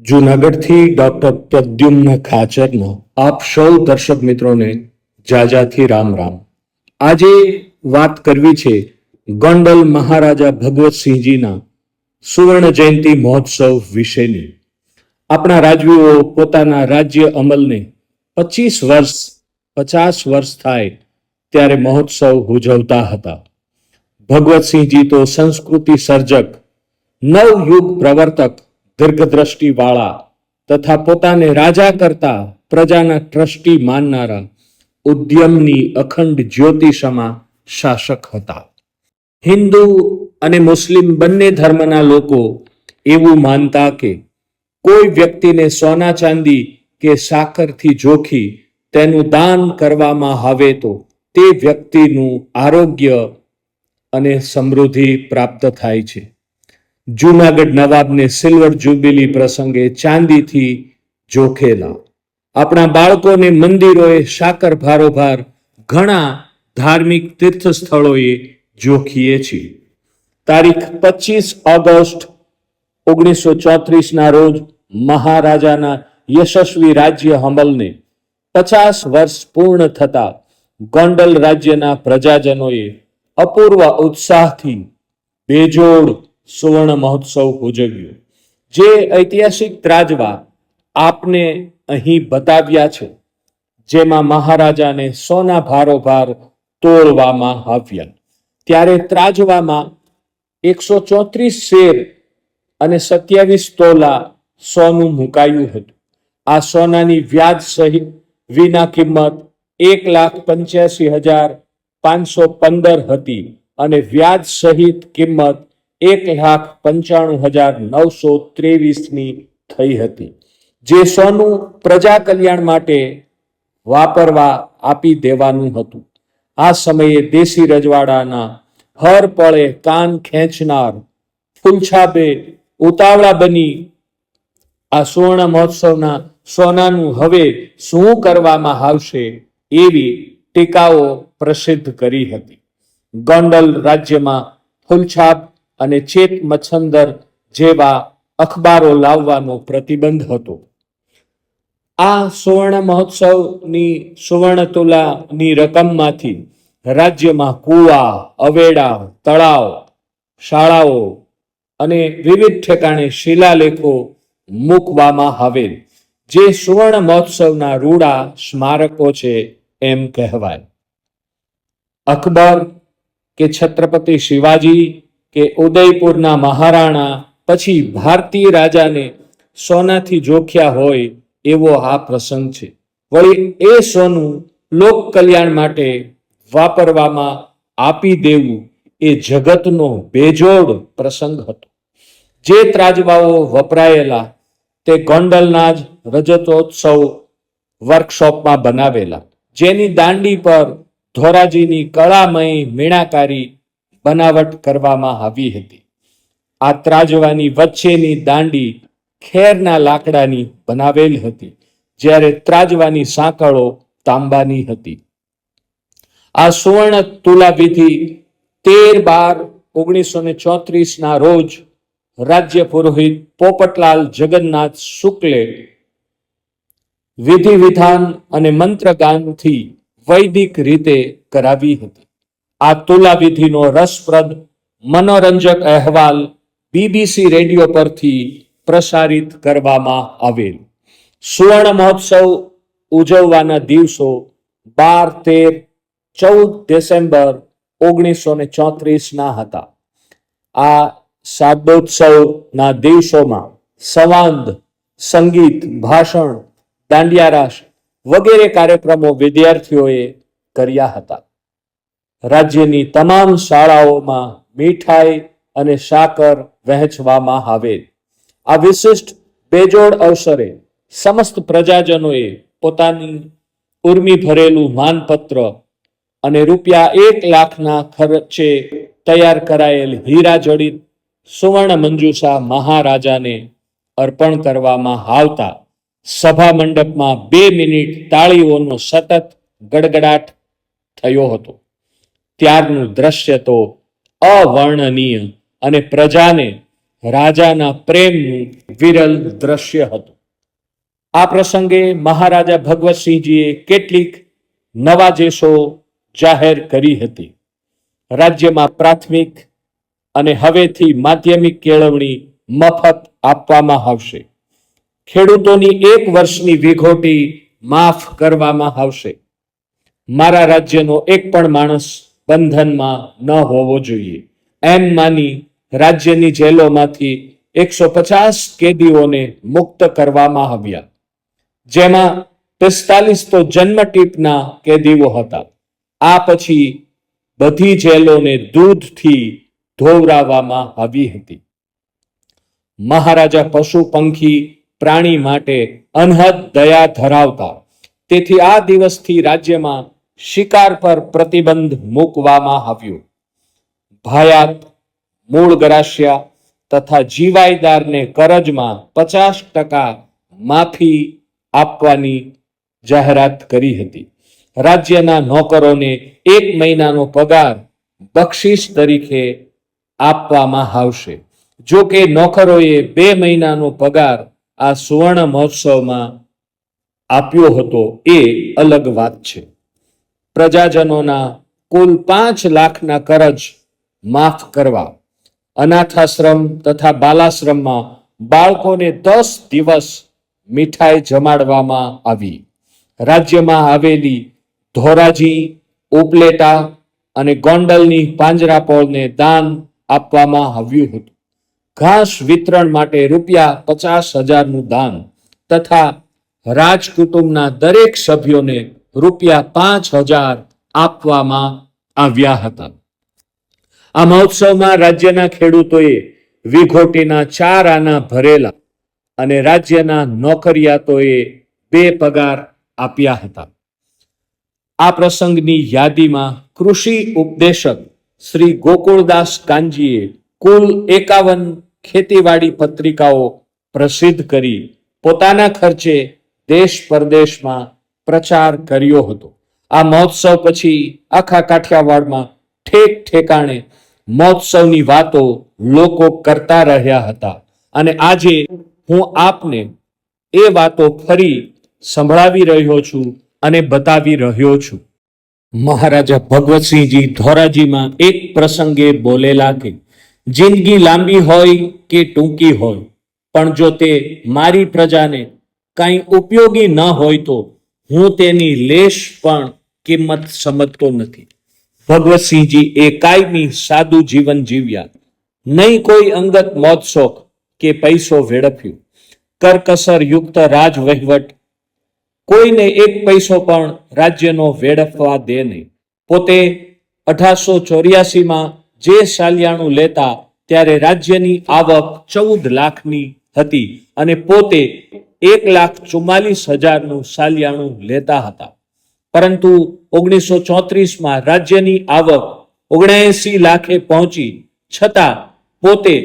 જૂનાગઢથી doctor Pradyumna ખાચરનો આપ સૌ દર્શક મિત્રોને જાજાથી રામ રામ. આજે વાત કરવી છે ગોંડલ મહારાજા ભગવતસિંહજીના સુવર્ણ જયંતિ મહોત્સવ વિશેની. આપણા રાજવીઓ પોતાના રાજ્ય અમલને પચીસ વર્ષ, પચાસ વર્ષ થાય ત્યારે મહોત્સવ ઉજવતા હતા. ભગવતસિંહજી તો સંસ્કૃતિ સર્જક, નવયુગ પ્રવર્તક દીર્ઘદ્રષ્ટિ વાળા તથા પોતાને રાજા કરતા પ્રજાના ટ્રસ્ટી માનનારા ઉદ્યમની અખંડ જ્યોતિષમાં શાસક હતા. હિન્દુ અને મુસ્લિમ બંને ધર્મના લોકો એવું માનતા કે કોઈ વ્યક્તિને સોના ચાંદી કે સાકરથી જોખી તેનું દાન કરવામાં આવે તો તે વ્યક્તિનું આરોગ્ય અને સમૃદ્ધિ પ્રાપ્ત થાય છે. જૂનાગઢ નવાબને સિલ્વર જ્યુબિલી પ્રસંગે ચાંદીથી જોખેલા. આપણા બાળકોને મંદિરોએ સાકર ભારોભાર ઘણા ધાર્મિક તીર્થ સ્થળોએ જોખીએ છીએ. તારીખ પચીસ ઓગસ્ટ ઓગણીસો ચોત્રીસના રોજ મહારાજાના યશસ્વી રાજ્ય હમલને પચાસ વર્ષ પૂર્ણ થતા ગોંડલ રાજ્યના પ્રજાજનોએ અપૂર્વ ઉત્સાહથી બેજોડ સુવર્ણ મહોત્સવ ઉજવ્યો. જે ઐતિહાસિક ત્રાજવા આપને અહીં બતાવ્યા છે, જેમાં મહારાજાને સોના ભારોભાર તોડવામાં આવ્યા. ત્યારે ત્રાજવામાં એકસો ચોત્રીસ શેર અને સત્યાવીસ તોલા સોનું મુકાયું હતું. આ સોનાની વ્યાજ સહિત વિના કિંમત એક લાખ પંચ્યાસી હજાર પાંચસો પંદર હતી અને વ્યાજ સહિત કિંમત એક લાખ પંચાણું હજાર નવસો ત્રેવીસની થઈ હતી. જે સોનું પ્રજા કલ્યાણ માટે વાપરવા આપી દેવાનું હતું. આ સમયે દેશી રજવાડાના હર પળે કાન ખેંચનાર ફૂલછાપે ઉતાવળા બની આ સુવર્ણ મહોત્સવના સોનાનું હવે શું કરવામાં આવશે એવી ટીકાઓ પ્રસિદ્ધ કરી હતી. ગોંડલ રાજ્યમાં ફૂલછાપ અને ચેત મચ્છંદર જેવા અખબારો લાવવાનો પ્રતિબંધ હતો. આ સુવર્ણ મહોત્સવની સુવર્ણ તુલાની રકમમાંથી રાજ્યમાં કુવા, અવેડા, તળાવ, શાળાઓ અને વિવિધ ઠેકાણે શિલાલેખો મૂકવામાં આવેલ જે સુવર્ણ મહોત્સવના રૂડા સ્મારકો છે એમ કહેવાય. અકબર કે છત્રપતિ શિવાજી કે ઉદયપુરના મહારાણા પછી ભારતીય રાજાને સોનાથી જોખ્યા હોય એવો આ પ્રસંગ છે. વળી એ સોનું લોક કલ્યાણ માટે વાપરવામાં આપી દેવું એ જગતનો બેજોડ પ્રસંગ હતો. જે ત્રાજવાઓ વપરાયેલા તે ગોંડલના જ રજતોત્સવ વર્કશોપમાં બનાવેલા. જેની દાંડી પર ધોરાજીની કળામય મીણાકારી બનાવટ કરવામાં આવી હતી. આ ત્રાજવાની વચ્ચેની દાંડી ખેરના લાકડાની બનાવેલ હતી, જ્યારે ત્રાજવાની સાંકળો તાંબાની હતી. આ સુવર્ણ તુલા વિધિ તેર બાર ઓગણીસો ને ચોત્રીસ ના રોજ રાજ્ય પુરોહિત પોપટલાલ જગન્નાથ શુક્લે વિધિ વિધાન અને મંત્રગાનથી વૈદિક રીતે કરાવી હતી. આ તુલા વિધિનો રસપ્રદ મનોરંજક અહેવાલ બીબીસી રેડિયો પરથી પ્રસારિત કરવામાં આવેલ. સુવર્ણ મહોત્સવ ઉજવવાના દિવસો બાર તેર ચૌદ ડિસેમ્બર ઓગણીસો ને ચોત્રીસના હતા. આ શાબ્દોત્સવના દિવસોમાં સંવાદ, સંગીત, ભાષણ, દાંડિયા રાસ વગેરે કાર્યક્રમો વિદ્યાર્થીઓએ કર્યા હતા. રાજ્યની તમામ શાળાઓમાં મીઠાઈ અને સાકર વહેંચવામાં આવે. આ વિશિષ્ટ બેજોડ અવસરે સમસ્ત પ્રજાજનોએ પોતાની ઉર્મી ભરેલું માનપત્ર અને રૂપિયા એક લાખના ખર્ચે તૈયાર કરાયેલ હીરા જડિત સુવર્ણ મંજુષા મહારાજાને અર્પણ કરવામાં આવતા. સભા મંડપમાં બે મિનિટ તાળીઓનો સતત ગડગડાટ થયો હતો. ત્યારનું દ્રશ્ય તો અવર્ણનીય અને પ્રજાને રાજાના પ્રેમનું વિરલ દ્રશ્ય હતું. આ પ્રસંગે મહારાજા ભગવતસિંહજીએ કેટલીક નવાજેશો જાહેર કરી હતી. રાજ્યમાં પ્રાથમિક અને હવેથી માધ્યમિક કેળવણી મફત આપવામાં આવશે. ખેડૂતોની એક વર્ષની વિઘોટી માફ કરવામાં આવશે. મારા રાજ્યનો એક પણ માણસ બંધનમાં ન હોવો જોઈએ. એમ માની રાજ્યની જેલોમાંથી એકસો પચાસ કેદીઓને મુક્ત કરવામાં આવ્યા. જેમાં પિસ્તાલીસ તો જન્મટીપના કેદીઓ હતા. આ પછી બધી જેલોને દૂધથી ધોવરાવવામાં આવી હતી. મહારાજા પશુ પંખી પ્રાણી માટે અનહદ દયા ધરાવતા. તેથી આ દિવસથી રાજ્યમાં શિકાર પર પ્રતિબંધ મૂકવામાં આવ્યો. ભાયાત, મૂળ ગરાશિયા તથા જીવાયદારને કરજમાં પચાસ ટકા માફી આપવાની જાહેરાત કરી હતી. રાજ્યના નોકરોને એક મહિનાનો પગાર બક્ષિસ તરીકે આપવામાં આવશે. જો કે નોકરોએ બે મહિનાનો પગાર આ સુવર્ણ મહોત્સવમાં આપ્યો હતો એ અલગ વાત છે. પ્રજાજનોના કુલ પાંચ લાખના કરજ માફ કરવા. અનાથાશ્રમ તથા બાલાશ્રમમાં બાળકોને દસ દિવસ મીઠાઈ જમાડવામાં આવી. રાજ્યમાં આવેલી ધોરાજી, ઉપલેટા અને ગોંડલની પાંજરાપોળને દાન આપવામાં આવ્યું હતું. ઘાસ વિતરણ માટે રૂપિયા પચાસ હજારનું દાન તથા રાજકુટુંબના દરેક સભ્યોને રૂપિયા પાંચ હજાર આપવામાં આવ્યા હતા. આ મહોત્સવમાં રાજ્યના ખેડૂતોએ વિઘોટીના ચાર આના ભરેલા અને રાજ્યના નોકરિયાતોએ બે પગાર આપ્યા હતા. આ પ્રસંગની યાદીમાં કૃષિ ઉપદેશક શ્રી ગોકુળદાસ કાંજીએ કુલ એકાવન ખેતીવાડી પત્રિકાઓ પ્રસિદ્ધ કરી પોતાના ખર્ચે દેશ પરદેશમાં પ્રચાર કર્યો હતો. આ મહોત્સવ પછી આખા કાઠિયાવાડમાં ઠેક ઠેકાણે મહોત્સવની વાતો લોકો કરતા રહ્યા હતા. અને આજે હું આપને એ વાતો ફરી સંભળાવી રહ્યો છું અને બતાવી રહ્યો છું. મહારાજા ભગવતસિંહજી ધોરાજીમાં એક પ્રસંગે બોલેલા કે, જિંદગી લાંબી હોય કે ટૂંકી હોય, પણ જો તે મારી પ્રજાને કંઈ ઉપયોગી ન હોય તો હું તેની લેશ પણ કિંમત સમજતો નથી. ભગવતસિંહજી એ કાયમી સાદું જીવન જીવ્યા. નહીં કોઈ અંગત મોજશોખ કે પૈસો વેડફ્યો. કરકસર યુક્ત રાજ કોઈને એક પૈસો પણ રાજ્યનો વેડફવા દે નહીં. પોતે અઢારસો ચોર્યાસીમાં જે સાલિયાણું લેતા, ત્યારે રાજ્યની આવક ચૌદ લાખની હતી અને પોતે એક લાખ ચુમ્માલીસ હજારનું સાલિયાણું લેતા હતા. પરંતુ ઓગણીસો ચોત્રીસમાં રાજ્યની આવક ઓગણએસી લાખે પહોંચી, છતાં પોતે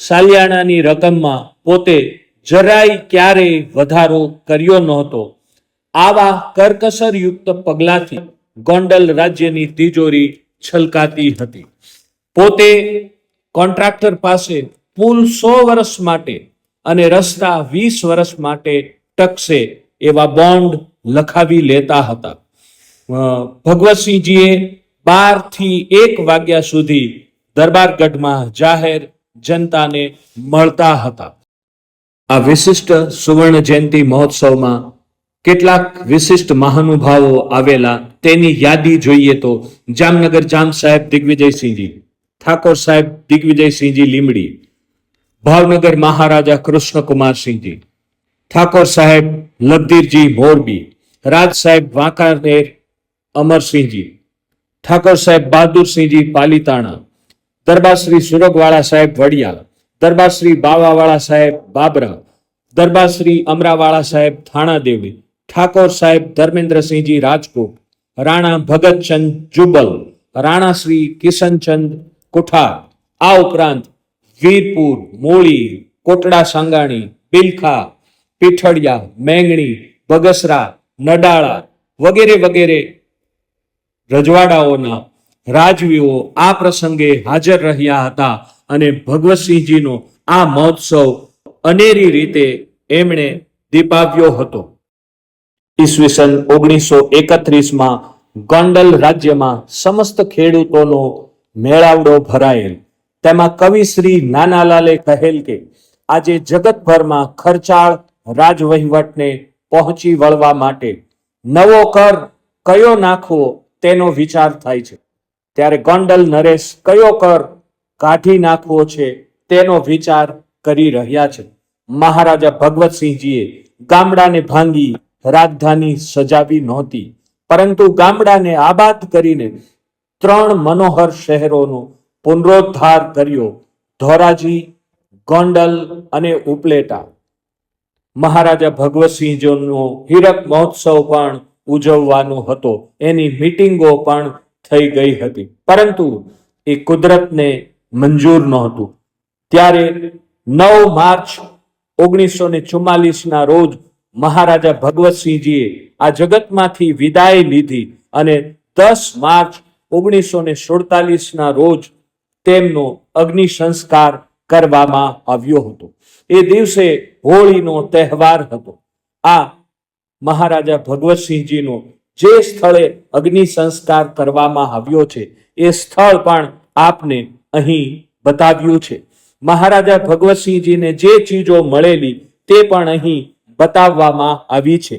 સાલિયાણાની રકમમાં પોતે જરાય ક્યારેય વધારો કર્યો નહોતો. આવા કરકસર યુક્ત પગલાથી ગોંડલ રાજ્યની તિજોરી છલકાતી હતી. પોતે કોન્ટ્રાક્ટર પાસે પુલ સો વર્ષ માટે અને રસ્તા વીસ વર્ષ માટે ટકશે એવા બોન્ડ લખાવી લેતા હતા. ભગવતસિંહજીએ બારથી એક વાગ્યા સુધી દરબારગઢમાં જાહેર જનતાને મળતા હતા. આ વિશિષ્ટ સુવર્ણ જયંતિ મહોત્સવમાં કેટલાક વિશિષ્ટ મહાનુભાવો આવેલા તેની યાદી જોઈએ તો જામનગર જામ સાહેબ દિગ્વિજયસિંહજી, ઠાકોર સાહેબ દિગ્વિજયસિંહજી લીમડી ભાવનગર મહારાજા કૃષ્ણકુમારસિંહજી ઠાકોર સાહેબ લગધીરજી મોરબી, રાજ સાહેબ વાંકાનેર અમરસિંહજી ઠાકોર સાહેબ બહાદુરસિંહજી પાલીતાણા, દરબારશ્રી સુરગવાળા સાહેબ વડિયા દરબારશ્રી બાવાવાળા સાહેબ બાબરા, દરબારશ્રી અમરાવાળા સાહેબ થાણાદેવી, ઠાકોર સાહેબ ધર્મેન્દ્રસિંહજી રાજકોટ, રાણા ભગતચંદ જુબલ, રાણાશ્રી કિશનચંદ કુઠાર, આ ઉપરાંત વીરપુર, મોળી, કોટડા સાંગાણી, બિલખા, પીઠળિયા, મેંગણી, બગસરા, નડાળા વગેરે વગેરે રજવાડાઓના રાજવીઓ આ પ્રસંગે હાજર રહ્યા હતા અને ભગવતસિંહજીનો આ મહોત્સવ અનેરી રીતે એમણે દીપાવ્યો હતો. ઈસવીસન ઓગણીસો એકત્રીસમાં ગોંડલ રાજ્યમાં સમસ્ત ખેડૂતોનો મેળાવડો ભરાયેલ. તેમાં કવિ શ્રી નાનાલાલે કહેલ કે આજે જગતભરમાં ખર્ચાળ રાજવહીવટને પહોંચી વળવા માટે નવો કર કયો નાખવો તેનો વિચાર થાય છે. ત્યારે ગોંડલ નરેશ કયો કર કાઢી નાખવો છે તેનો વિચાર કરી રહ્યા છે. મહારાજા ભગવતસિંહજીએ ગામડાને ભાંગી રાજધાની સજાવી નહોતી. પરંતુ ગામડાને આબાદ કરીને ત્રણ મનોહર શહેરોનો પુનરોદ્ધાર કર્યો. ધોરાજી, ગોંડલ અને ઉપલેટા. મહારાજા ભગવતસિંહજીનો હીરક મહોત્સવ પણ ઉજવવાનો હતો. એની મીટિંગો પણ થઈ ગઈ હતી. પરંતુ એ કુદરતને મંજૂર નહોતું. ત્યારે નવ માર્ચ ઓગણીસો ને ચુમ્માલીસના રોજ મહારાજા ભગવતસિંહજીએ આ જગતમાંથી વિદાય લીધી અને દસ માર્ચ ઓગણીસો ને સુડતાલીસના રોજ તેમનો અગ્નિ સંસ્કાર કરવામાં આવ્યો હતો. એ દિવસે હોળીનો તહેવાર હતો. આ મહારાજા ભગવતસિંહજીનો જે સ્થળે અગ્નિ સંસ્કાર કરવામાં આવ્યો છે, એ સ્થળ પણ આપને અહીં બતાવ્યું છે. મહારાજા ભગવતસિંહજીને જે ચીજો મળેલી, તે પણ અહીં બતાવવામાં આવી છે.